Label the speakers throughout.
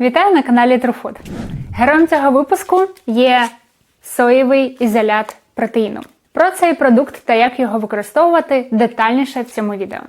Speaker 1: Вітаю на каналі TrueFood. Героєм цього випуску є соєвий ізолят протеїну. Про цей продукт та як його використовувати детальніше в цьому відео.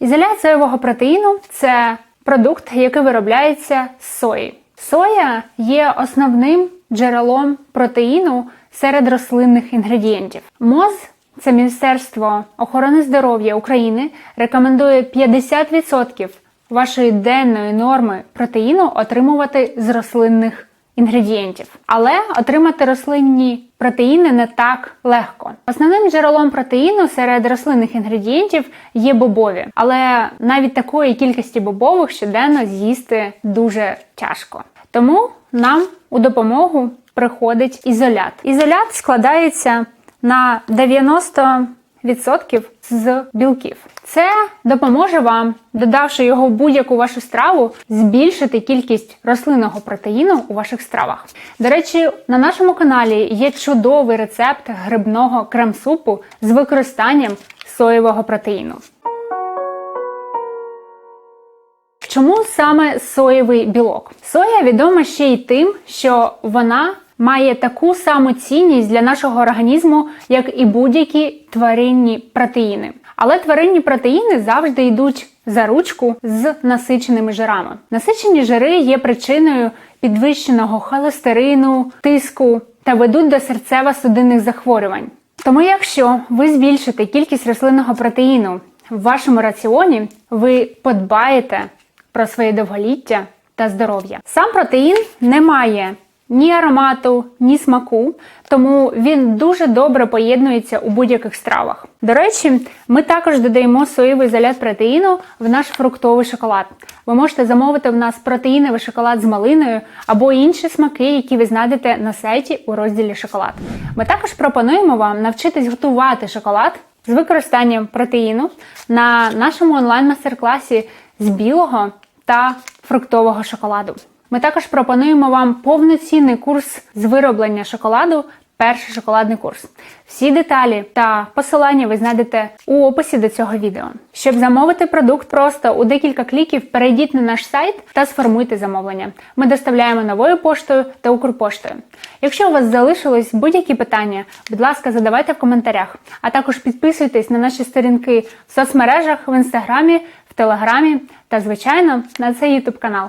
Speaker 1: Ізолят соєвого протеїну це продукт, який виробляється з сої. Соя є основним джерелом протеїну серед рослинних інгредієнтів. МОЗ це Міністерство охорони здоров'я України рекомендує 50% вашої денної норми протеїну отримувати з рослинних інгредієнтів. Але отримати рослинні протеїни не так легко. Основним джерелом протеїну серед рослинних інгредієнтів є бобові, але навіть такої кількості бобових щоденно з'їсти дуже тяжко. Тому нам у допомогу приходить ізолят. Ізолят складається на 90% з білків. Це допоможе вам, додавши його в будь-яку вашу страву, збільшити кількість рослинного протеїну у ваших стравах. До речі, на нашому каналі є чудовий рецепт грибного крем-супу з використанням соєвого протеїну. Чому саме соєвий білок? Соя відома ще й тим, що вона має таку саму цінність для нашого організму, як і будь-які тваринні протеїни. Але тваринні протеїни завжди йдуть за ручку з насиченими жирами. Насичені жири є причиною підвищеного холестерину, тиску та ведуть до серцево-судинних захворювань. Тому, якщо ви збільшите кількість рослинного протеїну в вашому раціоні, ви подбаєте про своє довголіття та здоров'я. Сам протеїн не має ні аромату, ні смаку, тому він дуже добре поєднується у будь-яких стравах. До речі, ми також додаємо соєвий ізолят протеїну в наш фруктовий шоколад. Ви можете замовити в нас протеїновий шоколад з малиною або інші смаки, які ви знайдете на сайті у розділі шоколад. Ми також пропонуємо вам навчитись готувати шоколад з використанням протеїну на нашому онлайн-мастер-класі з білого та фруктового шоколаду. Ми також пропонуємо вам повноцінний курс з вироблення шоколаду. Перший шоколадний курс. Всі деталі та посилання ви знайдете у описі до цього відео. Щоб замовити продукт просто у декілька кліків, перейдіть на наш сайт та сформуйте замовлення. Ми доставляємо новою поштою та Укрпоштою. Якщо у вас залишились будь-які питання, будь ласка, задавайте в коментарях, а також підписуйтесь на наші сторінки в соцмережах, в інстаграмі, в телеграмі та, звичайно, на цей ютуб канал.